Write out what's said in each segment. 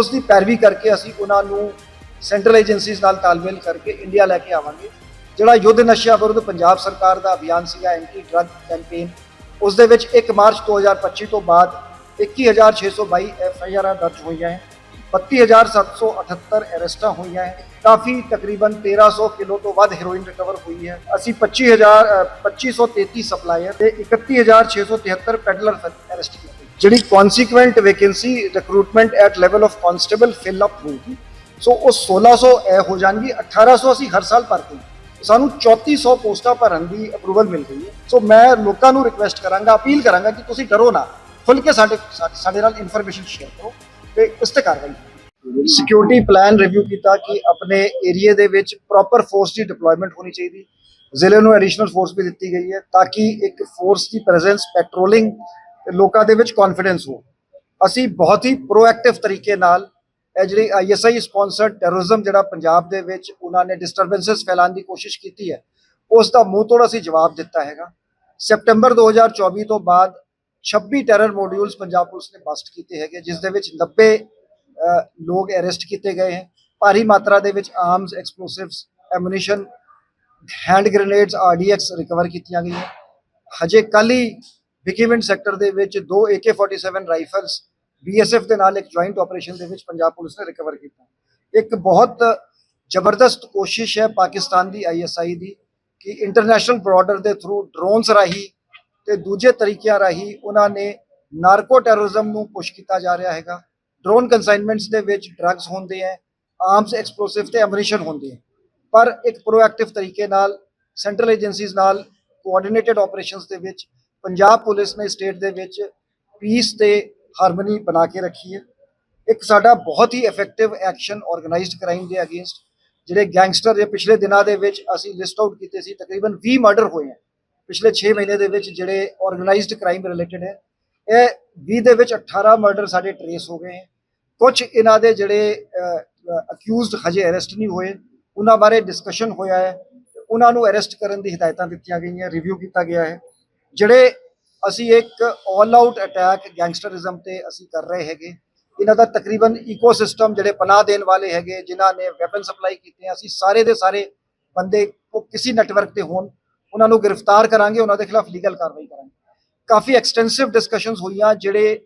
ਉਸ ਦੀ ਪੈਰਵੀ ਕਰਕੇ ਅਸੀਂ ਉਹਨਾਂ ਨੂੰ ਸੈਂਟਰਲ ਏਜੰਸੀਜ਼ ਨਾਲ ਤਾਲਮੇਲ ਕਰਕੇ ਇੰਡੀਆ ਲੈ ਕੇ ਆਵਾਂਗੇ। ਜਿਹੜਾ ਯੁੱਧ ਨਸ਼ਾ ਵਿਰੁੱਧ ਪੰਜਾਬ ਸਰਕਾਰ ਦਾ ਅਭਿਆਨ ਸੀਗਾ, ਐਂਟੀ ਡਰੱਗ ਕੈਂਪੇਨ ਉਸ ਦੇ ਵਿੱਚ 1 ਮਾਰਚ 2025 ਤੋਂ ਬਾਅਦ 21622 ਐਫ ਆਈ ਆਰਾਂ ਦਰਜ ਹੋਈਆਂ ਹੈ। 32778 ਅਰੈਸਟਾਂ ਹੋਈਆਂ ਹੈ। ਕਾਫੀ ਤਕਰੀਬਨ 1300 ਕਿਲੋ ਤੋਂ ਵੱਧ ਹੈਰੋਇਨ ਰਿਕਵਰ ਹੋਈ ਹੈ। ਅਸੀਂ 25000 ਅ, 2533 ਸਪਲਾਇਰ ਤੇ 31673 ਪੈਡਲਰ ਅਰੈਸਟ ਕੀਤੇ ਜਿਹੜੀ consequent vacancy recruitment at level of constable fill up ਹੋਊਗੀ। ਸੋ ਉਹ 1600 ਇਹ ਹੋ ਜਾਣਗੀ 1800 ਅਸੀਂ ਹਰ ਸਾਲ ਭਰਦੇ ਹਾਂ ਸਾਨੂੰ 3400 ਪੋਸਟਾਂ ਭਰਨ ਦੀ ਅਪਰੂਵਲ ਮਿਲ ਗਈ ਹੈ। ਸੋ ਮੈਂ ਲੋਕਾਂ ਨੂੰ ਰਿਕੁਐਸਟ ਕਰਾਂਗਾ ਅਪੀਲ ਕਰਾਂਗਾ ਕਿ ਤੁਸੀਂ ਡਰੋ ਨਾ। ਖੁੱਲ ਕੇ ਸਾਡੇ ਸਾਡੇ ਨਾਲ ਇਨਫੋਰਮੇਸ਼ਨ ਸ਼ੇਅਰ ਕਰੋ ਤੇ ਉਸ ਤੇ ਕਾਰਵਾਈ ਸਿਕਿਉਰਿਟੀ ਪਲਾਨ ਰਿਵਿਊ ਕੀਤਾ ਕਿ ਆਪਣੇ ਏਰੀਆ ਦੇ ਵਿੱਚ ਪ੍ਰੋਪਰ ਫੋਰਸ ਦੀ ਡਿਪਲੋਇਮੈਂਟ ਹੋਣੀ ਚਾਹੀਦੀ। ਜ਼ਿਲ੍ਹੇ ਨੂੰ ਐਡੀਸ਼ਨਲ ਫੋਰਸ ਵੀ ਦਿੱਤੀ ਗਈ ਹੈ ਤਾਂ ਕਿ ਇੱਕ ਫੋਰਸ ਦੀ ਪ੍ਰੈਜ਼ੈਂਸ ਪੈਟਰੋਲਿੰਗ ਲੋਕਾਂ ਦੇ ਵਿੱਚ ਕੌਨਫੀਡੈਂਸ ਹੋ ਅਸੀਂ ਬਹੁਤ ਹੀ ਪ੍ਰੋਐਕਟਿਵ ਤਰੀਕੇ ਨਾਲ ਇਹ ਜਿਹੜੀ ਆਈਐਸਆਈ ਸਪਾਂਸਰਡ ਟੈਰੋਰਿਜ਼ਮ ਜਿਹੜਾ ਪੰਜਾਬ ਦੇ ਵਿੱਚ ਉਹਨਾਂ ਨੇ ਡਿਸਟਰਬੈਂਸਸ ਫੈਲਾਉਣ ਦੀ ਕੋਸ਼ਿਸ਼ ਕੀਤੀ ਹੈ, ਉਸ ਦਾ ਮੂੰਹ ਤੋੜ ਅਸੀਂ ਜਵਾਬ ਦਿੱਤਾ ਹੈਗਾ। ਸੈਪਟੈਂਬਰ 2024 ਤੋਂ ਬਾਅਦ 26 ਟੈਰਰ ਮੋਡਿਊਲਸ ਪੰਜਾਬ ਪੁਲਿਸ ਨੇ ਬਸਟ ਕੀਤੇ ਹੈਗੇ, ਜਿਸ ਦੇ ਵਿੱਚ 90 ਲੋਕ ਅਰੈਸਟ ਕੀਤੇ ਗਏ ਹਨ ਭਾਰੀ ਮਾਤਰਾ ਦੇ ਵਿੱਚ arms explosives ammunition hand grenades RDX recover ਕੀਤੀਆਂ ਗਈਆਂ। ਹਜੇ ਕੱਲ ਹੀ ਵਿਕੀਵਿੰਡ ਸੈਕਟਰ ਦੇ ਵਿੱਚ ਦੋ AK47 ਰਾਈਫਲਸ ਬੀਐਸਐਫ ਦੇ ਨਾਲ ਇੱਕ ਜੁਆਇੰਟ ਆਪਰੇਸ਼ਨ ਦੇ ਵਿੱਚ ਪੰਜਾਬ ਪੁਲਿਸ ਨੇ ਰਿਕਵਰ ਕੀਤਾ। ਇੱਕ ਬਹੁਤ ਜ਼ਬਰਦਸਤ ਕੋਸ਼ਿਸ਼ ਹੈ ਪਾਕਿਸਤਾਨ ਦੀ ਆਈਐਸਆਈ ਦੀ, ਕਿ ਇੰਟਰਨੈਸ਼ਨਲ ਬਾਰਡਰ ਦੇ ਥਰੂ ਡਰੋਨਸ ਰਾਹੀਂ ਤੇ ਦੂਜੇ ਤਰੀਕਿਆਂ ਰਾਹੀਂ ਉਹਨਾਂ ਨੇ ਨਾਰਕੋ ਟੈਰਰਿਜ਼ਮ ਨੂੰ ਪੁਸ਼ ਕੀਤਾ ਜਾ ਰਿਹਾ ਹੈਗਾ। ਡਰੋਨ ਕਨਸਾਈਨਮੈਂਟਸ ਦੇ ਵਿੱਚ ਡਰੱਗਸ ਹੁੰਦੇ ਹੈ ਆਰਮਸ ਐਕਸਪਲੋਸਿਵ ਤੇ ਐਮੂਨੀਸ਼ਨ ਹੁੰਦੇ ਹੈ। ਪਰ ਇੱਕ ਪ੍ਰੋਐਕਟਿਵ ਤਰੀਕੇ ਨਾਲ ਸੈਂਟਰਲ ਏਜੰਸੀਜ਼ ਨਾਲ ਕੋਆਰਡੀਨੇਟਡ ਆਪਰੇਸ਼ਨਸ ਦੇ ਵਿੱਚ ਪੰਜਾਬ ਪੁਲਿਸ ਨੇ ਸਟੇਟ ਦੇ ਵਿੱਚ ਪੀਸ ਤੇ ਹਾਰਮਨੀ ਬਣਾ ਕੇ ਰੱਖੀ ਹੈ। ਇੱਕ ਸਾਡਾ ਬਹੁਤ ਹੀ ਇਫੈਕਟਿਵ ਐਕਸ਼ਨ ਆਰਗੇਨਾਈਜ਼ਡ ਕ੍ਰਾਈਮ ਦੇ ਅਗੇਂਸਟ ਜਿਹੜੇ ਗੈਂਗਸਟਰ ਦੇ ਪਿਛਲੇ ਦਿਨਾਂ ਦੇ ਵਿੱਚ ਅਸੀਂ ਲਿਸਟ ਆਊਟ ਕੀਤੇ ਸੀ, ਤਕਰੀਬਨ 20 ਮਰਡਰ ਹੋਏ ਹੈ। ਪਿਛਲੇ 6 ਮਹੀਨੇ ਦੇ ਵਿੱਚ ਜਿਹੜੇ ਆਰਗੇਨਾਈਜ਼ਡ ਕ੍ਰਾਈਮ ਰਿਲੇਟਡ ਹੈ, ਇਹ 20 ਦੇ ਵਿੱਚ 18 ਮਰਡਰ ਸਾਡੇ ਟਰੇਸ ਹੋ ਗਏ ਹੈ। ਕੁਝ ਇਹਨਾਂ ਦੇ ਜਿਹੜੇ ਅਕਿਊਜ਼ਡ ਹਜੇ ਅਰੈਸਟ ਨਹੀਂ ਹੋਏ, ਉਹਨਾਂ ਬਾਰੇ ਡਿਸਕਸ਼ਨ ਹੋਇਆ ਹੈ। ਉਹਨਾਂ ਨੂੰ ਅਰੈਸਟ ਕਰਨ ਦੀ ਹਦਾਇਤਾਂ ਦਿੱਤੀਆਂ ਗਈਆਂ ਰਿਵਿਊ ਕੀਤਾ ਗਿਆ ਹੈ। ਜਿਹੜੇ ਅਸੀਂ ਇੱਕ ਆਲ ਆਊਟ ਅਟੈਕ ਗੈਂਗਸਟਰਿਜ਼ਮ ਤੇ ਅਸੀਂ ਕਰ ਰਹੇ ਹੈਗੇ, ਇਹਨਾਂ ਦਾ ਤਕਰੀਬਨ ਇਕੋਸਿਸਟਮ ਜਿਹੜੇ ਪਨਾਹ ਦੇਣ ਵਾਲੇ ਹੈਗੇ, ਜਿਨ੍ਹਾਂ ਨੇ ਵੈਪਨ ਸਪਲਾਈ ਕੀਤੇ ਅਸੀਂ ਸਾਰੇ ਦੇ ਸਾਰੇ ਬੰਦੇ ਉਹ ਕਿਸੇ ਨੈਟਵਰਕ ਤੇ ਹੋਣ, ਉਹਨਾਂ ਨੂੰ ਗ੍ਰਿਫਤਾਰ ਕਰਾਂਗੇ, ਉਹਨਾਂ ਦੇ ਖਿਲਾਫ ਲੀਗਲ ਕਾਰਵਾਈ ਕਰਾਂਗੇ। ਕਾਫੀ ਐਕਸਟੈਂਸਿਵ ਡਿਸਕਸ਼ਨਸ ਹੋਈਆਂ, ਜਿਹੜੇ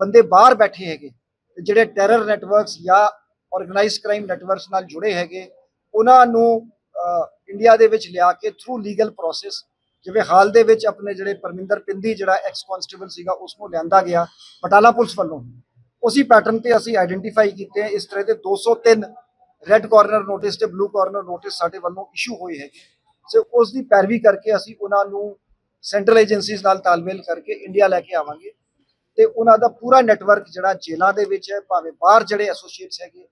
ਬੰਦੇ ਬਾਹਰ ਬੈਠੇ ਹੈਗੇ ਤੇ ਜਿਹੜੇ ਟੈਰਰ ਨੈਟਵਰਕਸ ਜਾਂ ਆਰਗੇਨਾਈਜ਼ਡ ਕ੍ਰਾਈਮ ਨੈਟਵਰਕਸ ਨਾਲ ਜੁੜੇ ਹੈਗੇ, ਉਹਨਾਂ ਨੂੰ ਇੰਡੀਆ ਦੇ ਵਿੱਚ ਲਿਆ ਕੇ ਥਰੂ ਲੀਗਲ ਪ੍ਰੋਸੈਸ ਜਿਵੇਂ ਹਾਲ ਦੇ ਵਿੱਚ ਆਪਣੇ ਜਿਹੜੇ ਪਰਮਿੰਦਰ ਪਿੰਦੀ ਜਿਹੜਾ ਐਕਸ ਕਨਸਟੇਬਲ ਸੀਗਾ ਉਸ ਨੂੰ ਲਿਆਂਦਾ ਗਿਆ ਬਟਾਲਾ ਪੁਲਿਸ ਵੱਲੋਂ। ਉਸੇ ਪੈਟਰਨ ਤੇ ਅਸੀਂ ਆਇਡੈਂਟੀਫਾਈ ਕੀਤੇ ਇਸ ਤਰ੍ਹਾਂ ਦੇ 203 ਰੈੱਡ ਕਾਰਨਰ ਨੋਟਿਸ ਤੇ ਬਲੂ ਕਾਰਨਰ ਨੋਟਿਸ ਸਾਡੇ ਵੱਲੋਂ ਇਸ਼ੂ ਹੋਏ ਹੈਗੇ। ਸੋ ਉਸ ਦੀ ਪੈਰਵੀ ਕਰਕੇ ਅਸੀਂ ਉਹਨਾਂ ਨੂੰ ਸੈਂਟਰਲ ਏਜੰਸੀਜ਼ ਨਾਲ ਤਾਲਮੇਲ ਕਰਕੇ ਇੰਡੀਆ ਲੈ ਕੇ ਆਵਾਂਗੇ। ਤੇ ਉਹਨਾਂ ਦਾ ਪੂਰਾ ਨੈਟਵਰਕ ਜਿਹੜਾ ਜੇਲ੍ਹਾਂ ਦੇ ਵਿੱਚ ਹੈ ਭਾਵੇਂ ਬਾਹਰ ਜਿਹੜੇ ਐਸੋਸੀਏਟਸ ਹੈਗੇ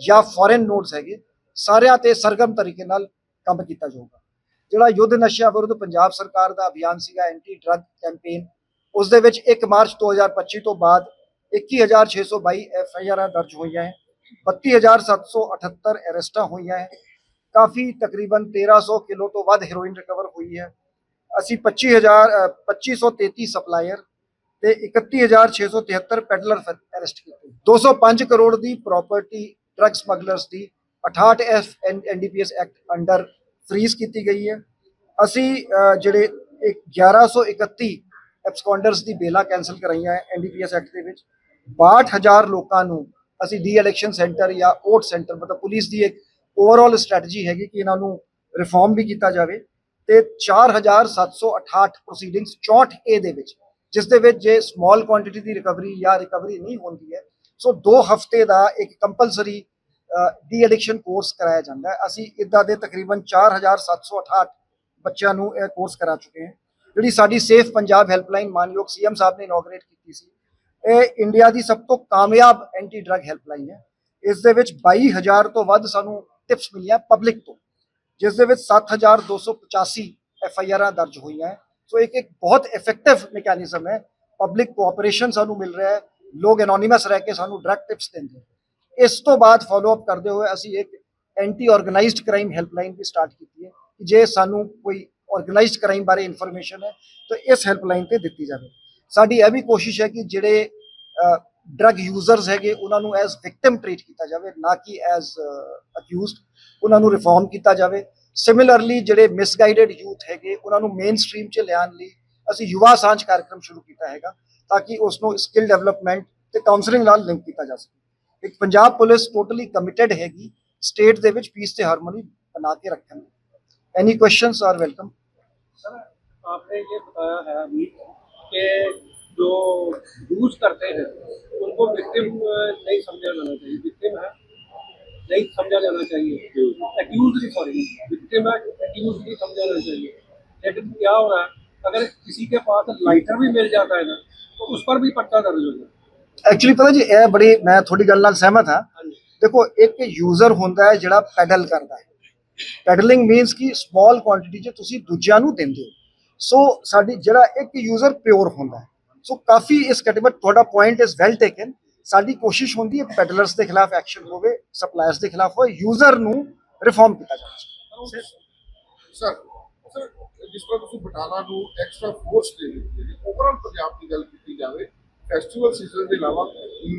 ਜਾਂ ਫੋਰਨ ਨੋਡਸ ਹੈਗੇ ਸਾਰਿਆਂ ਤੇ ਸਰਗਮ ਤਰੀਕੇ ਨਾਲ ਕੰਮ ਕੀਤਾ ਜਾਊਗਾ। ਜਿਹੜਾ ਯੁੱਧ ਨਸ਼ਾ ਵਿਰੁੱਧ ਪੰਜਾਬ ਸਰਕਾਰ ਦਾ ਅਭਿਆਨ ਸੀਗਾ ਐਂਟੀ ਡਰੱਗ ਕੈਂਪੇਨ ਉਸ ਦੇ ਵਿੱਚ 1 ਮਾਰਚ 2025 ਤੋਂ ਬਾਅਦ 21622 ਐਫ ਆਈ ਆਰਾਂ ਦਰਜ ਹੋਈਆਂ ਹੈ 32778 ਅਰੈਸਟਾਂ ਹੋਈਆਂ ਹੈ ਕਾਫੀ ਤਕਰੀਬਨ 1300 ਕਿਲੋ ਤੋਂ ਵੱਧ ਹੈਰੋਇਨ ਰਿਕਵਰ ਹੋਈ ਹੈ। ਅਸੀਂ 25000 ਅ, 2533 ਸਪਲਾਇਰ ਤੇ 31673 ਪੈਡਲਰ ਅਰੈਸਟ ਕੀਤੇ। 205 ਕਰੋੜ ਦੀ ਪ੍ਰਾਪਰਟੀ ਡਰੱਗ ਸਮਗਲਰਸ ਦੀ 68 F NDPS act under freeze ਕੀਤੀ ਗਈ ਹੈ। ਅਸੀਂ ਅ, ਜਿਹੜੇ ਇੱਕ 1131 ਐਬਸਕੌਂਡਰਸ ਦੀ ਬੇਲਾ ਕੈਨਸਲ ਕਰਾਈਆਂ ਹੈ ਐਨਡੀਪੀਐਸ ਐਕਟ ਦੇ ਵਿੱਚ। 62000 ਲੋਕਾਂ ਨੂੰ ਅਸੀਂ ਡੀ ਇਲੈਕਸ਼ਨ ਸੈਂਟਰ ਜਾਂ ਓਟ ਸੈਂਟਰ ਮਤਲਬ ਪੁਲਿਸ ਦੀ ਇੱਕ ਓਵਰਆਲ ਸਟ੍ਰੈਟਜੀ ਹੈਗੀ ਕਿ ਇਹਨਾਂ ਨੂੰ ਰਿਫਾਰਮ ਵੀ ਕੀਤਾ ਜਾਵੇ। ਤੇ 4768 ਪ੍ਰੋਸੀਡਿੰਗਸ 64 ਏ ਦੇ ਵਿੱਚ ਜਿਸ ਦੇ ਵਿੱਚ ਜੇ ਸਮਾਲ ਕੁਆਂਟੀਟੀ ਦੀ ਰਿਕਵਰੀ ਜਾਂ ਰਿਕਵਰੀ ਨਹੀਂ ਹੁੰਦੀ ਹੈ, ਸੋ 2 ਹਫ਼ਤੇ ਦਾ ਇੱਕ ਕੰਪਲਸਰੀ ਡੀ ਐਡਿਕਸ਼ਨ ਕੋਰਸ ਕਰਾਇਆ ਜਾਂਦਾ ਹੈ। ਅਸੀਂ ਇਦਾਂ ਦੇ ਤਕਰੀਬਨ 4768 ਬੱਚਿਆਂ ਨੂੰ ਇਹ ਕੋਰਸ ਕਰਾ ਚੁੱਕੇ ਹਾਂ। ਜਿਹੜੀ ਸਾਡੀ ਸੇਫ ਪੰਜਾਬ ਹੈਲਪਲਾਈਨ ਮਾਨਯੋਗ ਸੀਐਮ ਸਾਹਿਬ ਨੇ ਇਨੋਗਰੇਟ ਕੀਤੀ ਸੀ, ਇਹ ਇੰਡੀਆ ਦੀ ਸਭ ਤੋਂ ਕਾਮਯਾਬ ਐਂਟੀ ਡਰੱਗ ਹੈਲਪਲਾਈਨ ਹੈ। ਇਸ ਦੇ ਵਿੱਚ 22000 ਤੋਂ ਵੱਧ ਸਾਨੂੰ ਟਿਪਸ ਮਿਲੀਆਂ ਪਬਲਿਕ ਤੋਂ, ਜਿਸ ਦੇ ਵਿੱਚ 7285 ਐਫ ਆਈ ਆਰਾਂ ਦਰਜ ਹੋਈਆਂ ਹੈ। ਸੋ ਇੱਕ ਇੱਕ ਬਹੁਤ ਇਫੈਕਟਿਵ ਮੈਕੈਨਿਜ਼ਮ ਹੈ ਪਬਲਿਕ ਕੋਆਪਰੇਸ਼ਨ ਸਾਨੂੰ ਮਿਲ ਰਿਹਾ ਹੈ ਲੋਕ ਐਨੋਨਿਮਸ ਰਹਿ ਕੇ ਸਾਨੂੰ ਡਰੱਗ ਟਿਪਸ ਦਿੰਦੇ ਇਸ ਤੋਂ ਬਾਅਦ ਫਾਲੋ ਅਪ ਕਰਦੇ ਹੋਏ ਅਸੀਂ ਇੱਕ ਐਂਟੀ ਆਰਗੇਨਾਈਜ਼ਡ ਕ੍ਰਾਈਮ ਹੈਲਪਲਾਈਨ ਵੀ ਸਟਾਰਟ ਕੀਤੀ ਹੈ ਕਿ ਜੇ ਸਾਨੂੰ ਕੋਈ ਆਰਗੇਨਾਈਜ਼ਡ ਕ੍ਰਾਈਮ ਬਾਰੇ ਇਨਫੋਰਮੇਸ਼ਨ ਹੈ ਤਾਂ ਇਸ ਹੈਲਪਲਾਈਨ ਤੇ ਦਿੱਤੀ ਜਾਵੇ ਸਾਡੀ ਇਹ ਵੀ ਕੋਸ਼ਿਸ਼ ਹੈ ਕਿ ਜਿਹੜੇ ਡਰੱਗ ਯੂਜ਼ਰਸ ਹੈਗੇ ਉਹਨਾਂ ਨੂੰ ਐਜ਼ ਵਿਕਟਿਮ ਟ੍ਰੀਟ ਕੀਤਾ ਜਾਵੇ ਨਾ ਕਿ ਐਜ਼ ਅਕਿਊਜ਼ਡ ਉਹਨਾਂ ਨੂੰ ਰਿਫਾਰਮ ਕੀਤਾ ਜਾਵੇ ਸਿਮਿਲਰਲੀ ਜਿਹੜੇ ਮਿਸਗਾਈਡਡ ਯੂਥ ਹੈਗੇ ਉਹਨਾਂ ਨੂੰ ਮੇਨ ਸਟ੍ਰੀਮ 'ਚ ਲਿਆਉਣ ਲਈ ਅਸੀਂ ਯੁਵਾ ਸਾਂਝ ਕਾਰਜਕ੍ਰਮ ਸ਼ੁਰੂ ਕੀਤਾ ਹੈਗਾ ਤਾਂ ਕਿ ਉਸ ਨੂੰ ਸਕਿੱਲ ਡਿਵੈਲਪਮੈਂਟ ਤੇ ਕਾਉਂਸਲਿੰਗ ਨਾਲ ਲਿੰਕ ਕੀਤਾ ਜਾ ਸਕੇ ਇੱਕ ਪੰਜਾਬ ਪੁਲਿਸ ਟੋਟਲੀ ਕਮਿਟਡ ਹੈਗੀ ਸਟੇਟ ਦੇ ਵਿੱਚ ਪੀਸ ਤੇ ਹਾਰਮੋਨੀ ਬਣਾ ਕੇ ਰੱਖਣ any questions are welcome sir आपने ये बताया है अभी कि जो यूज करते हैं उनको विक्टिम नहीं समझा जाना चाहिए विक्टिम है नहीं समझा जाना चाहिए एक्यूज नहीं सॉरी विक्टिम है एक्यूज नहीं समझा जाना चाहिए लेकिन क्या हो रहा है अगर किसी के पास लाइटर भी मिल जाता है ना तो उस पर भी पर्चा दर्ज हो जाता ਐਕਚੁਅਲੀ ਪਤਾ ਜੀ ਇਹ ਬੜੀ ਮੈਂ ਤੁਹਾਡੀ ਗੱਲ ਨਾਲ ਸਹਿਮਤ ਹਾਂ है हाँ जी ਦੇਖੋ ਇੱਕ ਯੂਜ਼ਰ ਹੁੰਦਾ ਹੈ ਜਿਹੜਾ ਪੈਡਲ ਕਰਦਾ ਹੈ ਪੈਡਲਿੰਗ ਮੀਨਸ ਕਿ ਸਮਾਲ ਕੁਆਂਟੀਟੀ 'ਚ ਤੁਸੀਂ ਦੂਜਿਆਂ ਨੂੰ ਦਿੰਦੇ ਹੋ ਸੋ ਸਾਡੀ ਜਿਹੜਾ ਇੱਕ ਯੂਜ਼ਰ ਪਿਓਰ ਹੁੰਦਾ ਹੈ ਸੋ ਕਾਫੀ ਇਸ ਕੈਟੇਗਰੀ ਤੁਹਾਡਾ ਪੁਆਇੰਟ ਇਜ਼ ਵੈਲ ਟੇਕਨ ਸਾਡੀ ਕੋਸ਼ਿਸ਼ ਹੁੰਦੀ ਹੈ ਪੈਡਲਰਸ ਦੇ ਖਿਲਾਫ ਐਕਸ਼ਨ ਹੋਵੇ ਸਪਲਾਇਰਸ ਦੇ ਖਿਲਾਫ ਹੋਵੇ ਯੂਜ਼ਰ ਨੂੰ ਰਿਫਾਰਮ ਕੀਤਾ ਜਾਵੇ। ਸਰ ਸਰ ਜਿਸ ਤਰ੍ਹਾਂ ਤੁਸੀਂ ਬਟਾਲਾ ਨੂੰ ਐਕਸਟਰਾ ਫੋਰਸ ਦੇ ਦਿੱਤੀ ਹੈ ਓਵਰਆਲ ਪੰਜਾਬ ਦੀ ਗੱਲ ਕੀਤੀ ਜਾਵੇ ਫੈਸਟੀਵਲ ਸੀਜ਼ਨ ਦੇ ਇਲਾਵਾ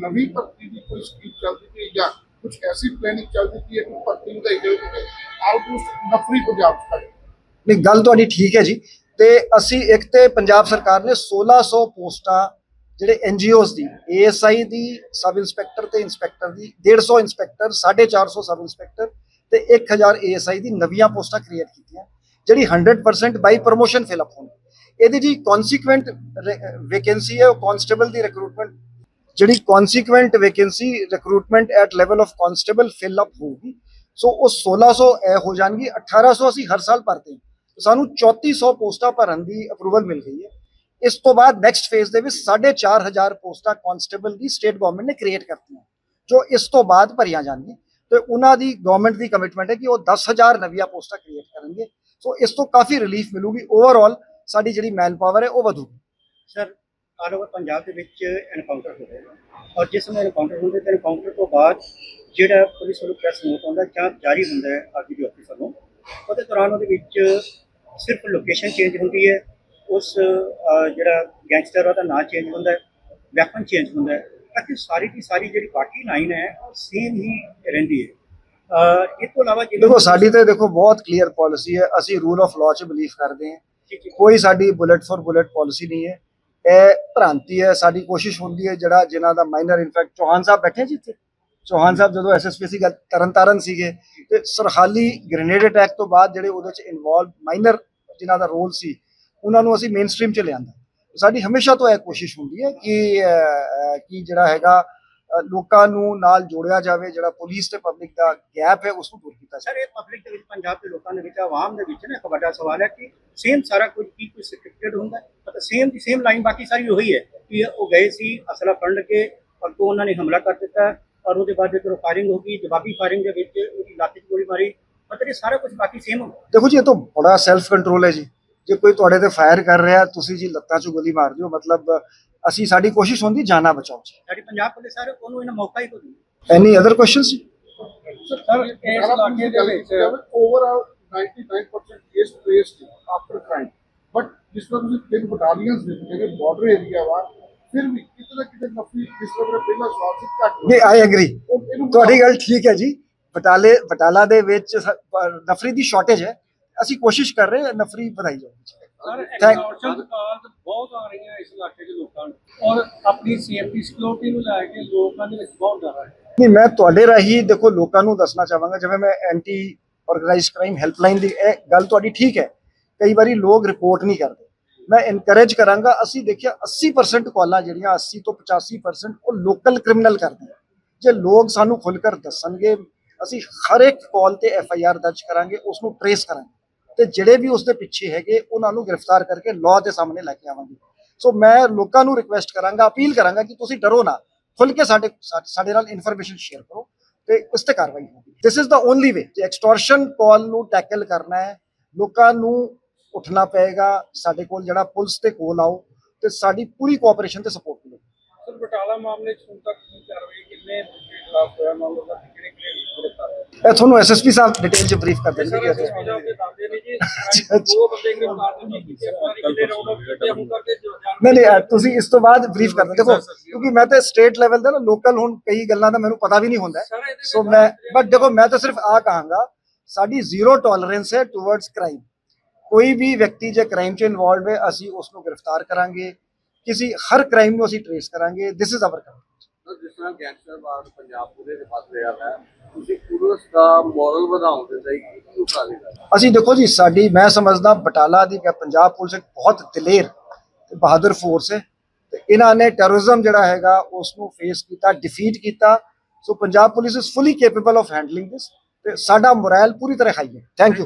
ਨਵੀਂ ਭਰਤੀ ਦੀ ਕੋਈ ਸਕੀਮ ਚੱਲਦੀ ਹੈ ਜਾਂ ਕੁਝ ਐਸੀ ਪਲੈਨਿੰਗ ਚੱਲਦੀ ਹੈ ਕਿ ਭਰਤੀ ਵਧਾਈ ਜਾਵੇ ਆਲਮੋਸਟ ਨਫਰੀ ਪੰਜਾਬ ਖੜੀ ਨਹੀਂ ਗੱਲ ਤੁਹਾਡੀ ਠੀਕ ਹੈ ਜੀ। ਤੇ ਅਸੀਂ ਇੱਕ ਤੇ ਪੰਜਾਬ ਸਰਕਾਰ ਨੇ 1600 ਪੋਸਟਾਂ ਜਿਹੜੇ ਐਨਜੀਓਜ਼ ਦੀ ਏਐਸਆਈ ਦੀ, ਸਬ ਇੰਸਪੈਕਟਰ ਤੇ ਇੰਸਪੈਕਟਰ ਦੀ 150 ਇੰਸਪੈਕਟਰ 450 ਸਬ ਇੰਸਪੈਕਟਰ ਤੇ 1000 ਏਐਸਆਈ ਦੀ ਨਵੀਆਂ ਪੋਸਟਾਂ ਕ੍ਰੀਏਟ ਕੀਤੀਆਂ, ਜਿਹੜੀ 100% ਬਾਈ ਪ੍ਰੋਮੋਸ਼ਨ ਫਿਲ ਅਪ ਹੋਣ। ਇਹਦੀ ਜੀ ਕਨਸੀਕੁਐਂਟ ਵੈਕੈਂਸੀ ਹੈ, ਉਹ ਕਨਸਟੇਬਲ ਦੀ ਰਿਕਰੂਟਮੈਂਟ ਜਿਹੜੀ consequent vacancy recruitment at level of constable fill up ਹੋਊਗੀ, ਸੋ ਉਹ 1600 ਇਹ ਹੋ ਜਾਣਗੀ 1800 ਅਸੀਂ ਹਰ ਸਾਲ ਭਰਦੇ ਹਾਂ। ਸਾਨੂੰ 3400 ਪੋਸਟਾਂ ਭਰਨ ਦੀ ਅਪਰੂਵਲ ਮਿਲ ਗਈ ਹੈ। ਇਸ ਤੋਂ ਬਾਅਦ ਨੈਕਸਟ ਫੇਜ਼ ਦੇ ਵਿੱਚ 4500 ਪੋਸਟਾਂ ਕਨਸਟੇਬਲ ਦੀ ਸਟੇਟ ਗਵਰਨਮੈਂਟ ਨੇ ਕ੍ਰੀਏਟ ਕਰਤੀਆਂ, ਜੋ ਇਸ ਤੋਂ ਬਾਅਦ ਭਰੀਆਂ ਜਾਣਗੀਆਂ। ਤੇ ਉਹਨਾਂ ਦੀ ਗਵਰਨਮੈਂਟ ਦੀ ਕਮਿਟਮੈਂਟ ਹੈ ਕਿ ਉਹ 10000 ਨਵੀਆਂ ਪੋਸਟਾਂ ਕ੍ਰੀਏਟ ਕਰਨਗੇ। ਸੋ ਇਸ ਤੋਂ ਕਾਫੀ ਰਿਲੀਫ ਮਿਲੂਗੀ। ਓਵਰਆਲ ਸਾਡੀ ਜਿਹੜੀ ਮੈਨ ਪਾਵਰ ਹੈ, ਉਹ ਵਧੂਗੀ। ਸਰ ਆਲ ਓਵਰ ਪੰਜਾਬ ਦੇ ਵਿੱਚ ਐਨਕਾਊਂਟਰ ਹੋ ਰਹੇ ਔਰ ਜਿਸ ਸਮੇਂ ਐਨਕਾਊਂਟਰ ਹੁੰਦੇ, ਤੇ ਐਨਕਾਊਂਟਰ ਤੋਂ ਬਾਅਦ ਜਿਹੜਾ ਪੁਲਿਸ ਵੱਲੋਂ ਪ੍ਰੈਸ ਨੋਟ ਆਉਂਦਾ ਜਾਂ ਜਾਰੀ ਹੁੰਦਾ ਹੈ ਆਰਜੀਡੀ ਆਫਿਸ ਨੂੰ ਉਹਦੇ ਦੌਰਾਨ ਉਹਦੇ ਵਿੱਚ ਸਿਰਫ ਲੋਕੇਸ਼ਨ ਚੇਂਜ ਹੁੰਦੀ ਹੈ। ਉਸ ਜਿਹੜਾ ਗੈਂਗਸਟਰ ਉਹਦਾ ਨਾਂ ਚੇਂਜ ਹੁੰਦਾ ਹੈ ਵੈਪਨ ਚੇਂਜ ਹੁੰਦਾ ਹੈ। ਬਾਕੀ ਸਾਰੀ ਦੀ ਸਾਰੀ ਜਿਹੜੀ ਬਾਕੀ ਲਾਈਨ ਹੈ ਉਹ ਸੇਮ ਹੀ ਰਹਿੰਦੀ ਹੈ। ਇਹ ਤੋਂ ਇਲਾਵਾ ਦੇਖੋ ਸਾਡੀ ਤੇ ਦੇਖੋ ਬਹੁਤ ਕਲੀਅਰ ਪਾਲਿਸੀ ਹੈ। ਅਸੀਂ ਰੂਲ ਆਫ ਲਾਅ 'ਚ ਬਿਲੀਵ ਕਰਦੇ ਹਾਂ। ਕੋਈ ਸਾਡੀ ਬੁਲੇਟ ਫॉर ਬੁਲੇਟ ਪਾਲਿਸੀ ਨਹੀਂ ਹੈ। ਇਹ ਭ੍ਰਾਂਤੀ ਹੈ ਸਾਡੀ ਕੋਸ਼ਿਸ਼ ਹੁੰਦੀ ਹੈ ਜਿਹੜਾ ਜਿਨ੍ਹਾਂ ਦਾ ਮਾਈਨਰ ਇਨਫੈਕਟ ਚੌਹਾਨ ਸਾਹਿਬ ਬੈਠੇ ਜੀ ਇੱਥੇ। ਚੌਹਾਨ ਸਾਹਿਬ ਜਦੋਂ ਐਸਐਸਪੀ ਸੀ ਤਰਨਤਾਰਨ ਸੀਗੇ ਤੇ ਸਰਹਾਲੀ ਗ੍ਰੇਨੇਡ ਅਟੈਕ ਤੋਂ ਬਾਅਦ ਜਿਹੜੇ ਉਹਦੇ ਚ ਇਨਵੋਲਵ ਮਾਈਨਰ ਜਿਨ੍ਹਾਂ ਦਾ ਰੋਲ ਸੀ ਉਹਨਾਂ ਨੂੰ ਅਸੀਂ ਮੇਨ ਸਟ੍ਰੀਮ ਚ ਲਿਆਂਦਾ। ਸਾਡੀ ਹਮੇਸ਼ਾ ਤੋਂ ਇਹ ਕੋਸ਼ਿਸ਼ ਹੁੰਦੀ ਹੈ ਕਿ ਕਿ ਜਿਹੜਾ ਹੈਗਾ ਲੋਕਾਂ ਨੂੰ ਨਾਲ ਜੋੜਿਆ ਜਾਵੇ ਜਿਹੜਾ ਪੁਲਿਸ ਤੇ ਪਬਲਿਕ ਦਾ ਗੈਪ ਹੈ ਉਸ ਨੂੰ ਦੂਰ ਕੀਤਾ ਜਾਵੇ। ਸਰ ਇਹ ਪਬਲਿਕ ਦੇ ਵਿੱਚ ਪੰਜਾਬ ਦੇ ਲੋਕਾਂ ਦੇ ਵਿੱਚ ਆਵਾਮ ਦੇ ਵਿੱਚ ਨਾ ਇੱਕ ਵੱਡਾ ਸਵਾਲ ਹੈ ਕਿ ਸੇਮ ਸਾਰਾ ਕੁਝ ਕੀ ਕੁਝ ਸਕ੍ਰਿਪਟਡ ਹੁੰਦਾ ਮਤਲਬ ਸੇਮ ਦੀ ਸੇਮ ਲਾਈਨ ਬਾਕੀ ਸਾਰੀ ਉਹੀ ਹੈ ਕਿ ਉਹ ਗਏ ਸੀ ਅਸਲਾ ਫੜ ਕੇ ਔਰ ਤੋਂ ਉਹਨਾਂ ਨੇ ਹਮਲਾ ਕਰ ਦਿੱਤਾ ਔਰ ਉਹਦੇ ਬਾਅਦ ਜਦੋਂ ਫਾਇਰਿੰਗ ਹੋ ਗਈ ਜਵਾਬੀ ਫਾਇਰਿੰਗ ਦੇ ਵਿੱਚ ਉਹਦੀ ਲੱਤ 'ਚ ਗੋਲੀ ਮਾਰੀ ਮਤਲਬ ਇਹ ਸਾਰਾ ਕੁਝ ਬਾਕੀ ਸੇਮ ਹੁੰਦਾ ਦੇਖੋ ਜੀ ਇਹ ਤਾਂ ਬੜਾ ਸੈਲਫ ਕੰਟਰੋਲ ਹੈ ਜੀ। ਜੇ ਕੋਈ ਤੁਹਾਡੇ ਤੇ ਫਾਇਰ ਕਰ ਰਿਹਾ ਤੁਸੀਂ ਜੀ ਲੱਤਾਂ 'ਚ ਗੋਲੀ ਮਾਰ ਦਿਓ। ਮਤਲਬ ਅਸੀਂ ਸਾਡੀ ਕੋਸ਼ਿਸ਼ ਹੁੰਦੀ ਜਾਨਾਂ ਬਚਾਓ ਜੀ ਸਾਡੀ ਪੰਜਾਬ ਪੁਲਿਸ ਸਰ ਉਹਨੂੰ ਇਹਨਾਂ ਮੌਕਾ ਹੀ ਕੋਈ ਦਿੰਦੀ ਐਨੀ ਅਦਰ ਕੁਐਸਚਨਸ ਜੀ ਸਰ ਇਸ ਇਲਾਕੇ ਦੇ ਵਿੱਚ overall 99% case traced after crime but ਜਿਸ ਤਰ੍ਹਾਂ ਤੁਸੀਂ ਤਿੰਨ ਬਟਾਲੀਅਨਸ ਦੇ ਜਿਹੜੇ ਬਾਰਡਰ ਏਰੀਆ ਵਾ ਫਿਰ ਵੀ ਕਿਤੇ ਨਾ ਕਿਤੇ ਨਫਰੀ ਜਿਸ ਤਰ੍ਹਾਂ ਪਹਿਲਾ ਸਵਾਲ ਸੀ ਘੱਟ ਨਹੀਂ ਆਈ ਐਗਰੀ ਤੁਹਾਡੀ ਗੱਲ ਠੀਕ ਹੈ ਜੀ। ਬਟਾਲੇ ਬਟਾਲਾ ਦੇ ਵਿੱਚ ਨਫਰੀ ਦੀ ਸ਼ਾਰਟੇਜ ਹੈ। ਅਸੀਂ ਕੋਸ਼ਿਸ਼ ਕਰ ਰਹੇ ਹਾਂ ਨਫਰੀ ਵਧਾਈ ਜਾਵੇ। ਸਰ ਐਕਸਟੋਰਸ਼ਨ ਬਹੁਤ ਆ ਰਹੀਆਂ ਇਸ ਇਲਾਕੇ ਦੇ ਲੋਕਾਂ ਨੂੰ। ਔਰ ਆਪਣੀ ਸੇਫਟੀ ਸਿਕਿਉਰਿਟੀ ਨੂੰ ਲੈ ਕੇ ਲੋਕਾਂ ਦੇ ਵਿੱਚ ਬਹੁਤ ਡਰ ਹੈ ਨਹੀਂ ਮੈਂ ਤੁਹਾਡੇ ਰਾਹੀਂ ਦੇਖੋ ਲੋਕਾਂ ਨੂੰ ਦੱਸਣਾ ਚਾਹਾਂਗਾ ਜਿਵੇਂ ਮੈਂ ਐਂਟੀ ਆਰਗੇਨਾਈਜ਼ਡ ਕ੍ਰਾਈਮ ਹੈਲਪਲਾਈਨ ਦੀ ਇਹ ਗੱਲ ਤੁਹਾਡੀ ਠੀਕ ਹੈ। ਕਈ ਵਾਰੀ ਲੋਕ ਰਿਪੋਰਟ ਨਹੀਂ ਕਰਦੇ। ਮੈਂ ਇਨਕਰੇਜ ਕਰਾਂਗਾ ਅਸੀਂ ਦੇਖਿਆ 80% ਕਾਲਾਂ ਜਿਹੜੀਆਂ 80 ਤੋਂ 85% ਉਹ ਲੋਕਲ ਕ੍ਰਿਮੀਨਲ ਕਰਦੇ ਆ। ਜੇ ਲੋਕ ਸਾਨੂੰ ਖੁੱਲ੍ਹ ਕਰ ਦੱਸਣਗੇ ਅਸੀਂ ਹਰ ਇੱਕ ਕਾਲ ਤੇ ਐਫ ਆਈ ਆਰ ਦਰਜ ਕਰਾਂਗੇ ਉਸ ਨੂੰ ਟਰੇਸ ਕਰਾਂਗੇ। ਤੇ ਜਿਹੜੇ ਵੀ ਉਸ ਦੇ ਪਿੱਛੇ ਹੈਗੇ, ਉਹਨਾਂ ਨੂੰ ਗ੍ਰਿਫਤਾਰ ਕਰਕੇ ਲਾਅ ਦੇ ਸਾਹਮਣੇ ਲੈ ਕੇ ਆਵਾਂਗੇ। ਸੋ ਮੈਂ ਲੋਕਾਂ ਨੂੰ ਰਿਕੁਐਸਟ ਕਰਾਂਗਾ, ਅਪੀਲ ਕਰਾਂਗਾ ਕਿ ਤੁਸੀਂ ਡਰੋ ਨਾ। ਖੁੱਲ ਕੇ ਸਾਡੇ ਸਾਡੇ ਨਾਲ ਇਨਫੋਰਮੇਸ਼ਨ ਸ਼ੇਅਰ ਕਰੋ ਤੇ ਇਸ ਤੇ ਕਾਰਵਾਈ ਹੋਵੇ this is the only way ਜੇ ਐਕਸਟੋਰਸ਼ਨ ਕਾਲ ਨੂੰ ਟੈਕਲ ਕਰਨਾ ਹੈ, ਲੋਕਾਂ ਨੂੰ ਉੱਠਣਾ ਪਏਗਾ, ਸਾਡੇ ਕੋਲ ਜਿਹੜਾ ਪੁਲਿਸ ਤੇ ਕੋਲ ਆਓ, ਤੇ ਸਾਡੀ ਪੂਰੀ ਕੋਆਪਰੇਸ਼ਨ ਤੇ ਸਪੋਰਟ ਮਿਲੇ ਸਰ, ਬਟਾਲਾ ਮਾਮਲੇ 'ਚ ਹੁਣ ਤੱਕ ਕਾਰਵਾਈ, ਕਿੰਨੇ ਖਿਲਾਫ ਹੋਇਆ? ਮਾਮਲਾ ਕਿਹੜੇ ਕਿਹੜੇ ਇਹ ਤੁਹਾਨੂੰ ਐਸਐਸਪੀ ਸਾਹਿਬ ਡਿਟੇਲ ਚ ਬਰੀਫ ਕਰ ਦੇਣਗੇ ਕਿ ਇੱਥੇ- ਪੰਜਾਬ ਦੇ ਦਾਦੇ ਨੇ ਜੀ ਅੱਛਾ। ਦੋ ਬੰਦੇ ਗ੍ਰਿਫਤਾਰ ਨਹੀਂ ਕੀਤੇ ਪਰ ਕਿਤੇ ਰਾਉਂਡ ਅਪ ਕੀਤੇ ਹੁਣ ਕਰਕੇ ਜਾਣ ਨਹੀਂ ਨਹੀਂ ਇਹ ਤੁਸੀਂ ਇਸ ਤੋਂ ਬਾਅਦ ਬਰੀਫ ਕਰਨਾ ਦੇਖੋ ਕਿਉਂਕਿ ਮੈਂ ਤੇ ਸਟੇਟ ਲੈਵਲ ਦਾ ਨਾ ਲੋਕਲ ਹੁਣ ਕਈ ਗੱਲਾਂ ਦਾ ਮੈਨੂੰ ਪਤਾ ਵੀ ਨਹੀਂ ਹੁੰਦਾ ਸਰ, ਇਹਦੇ ਸੋ ਵਿੱਚ ਮੈਂ ਬਟ ਦੇਖੋ ਮੈਂ ਤਾਂ ਸਿਰਫ ਆ ਕਹਾਂਗਾ ਸਾਡੀ ਜ਼ੀਰੋ ਟੋਲਰੈਂਸ ਹੈ ਟੁਵਰਡਸ ਕ੍ਰਾਈਮ ਕੋਈ ਵੀ ਵਿਅਕਤੀ ਜੇ ਕ੍ਰਾਈਮ 'ਚ ਇਨਵੋਲਵ ਹੈ ਅਸੀਂ ਉਸ ਨੂੰ ਗ੍ਰਿਫਤਾਰ ਕਰਾਂਗੇ ਕਿਸੇ ਹਰ ਕ੍ਰਾਈਮ ਨੂੰ ਅਸੀਂ ਟ੍ਰੇਸ ਕਰਾਂਗੇ ਦਿਸ ਇਜ਼ ਆਵਰ ਕਮ ਜਿਸ ਤਰ੍ਹਾਂ ਗੈਂਗਸਟਰਵਾਦ ਪੰਜਾਬ ਪੂਰੇ ਦੇ ਵੱਧ ਰਿਹਾ ਹੈ, ਤੁਸੀਂ ਪੁਲਿਸ ਦਾ ਮੋਰਲ ਵਧਾਉਣ ਦੇ ਲਈ ਕੀ ਉਪਰਾਲੇ ਕਰ ਅਸੀਂ ਦੇਖੋ ਜੀ, ਸਾਡੀ, ਮੈਂ ਸਮਝਦਾ ਬਟਾਲਾ ਦੀ ਪੰਜਾਬ ਪੁਲਿਸ ਇੱਕ ਬਹੁਤ ਦਲੇਰ ਤੇ ਬਹਾਦਰ ਫੋਰਸ ਹੈ ਤੇ ਇਹਨਾਂ ਨੇ ਟੈਰਰਿਜ਼ਮ ਜਿਹੜਾ ਹੈਗਾ ਉਸ ਨੂੰ ਫੇਸ ਕੀਤਾ ਡਿਫੀਟ ਕੀਤਾ। So Punjab police is fully capable of handling this ਤੇ ਸਾਡਾ ਮੋਰਲ ਪੂਰੀ ਤਰ੍ਹਾਂ ਹਾਈ ਹੈ। Thank you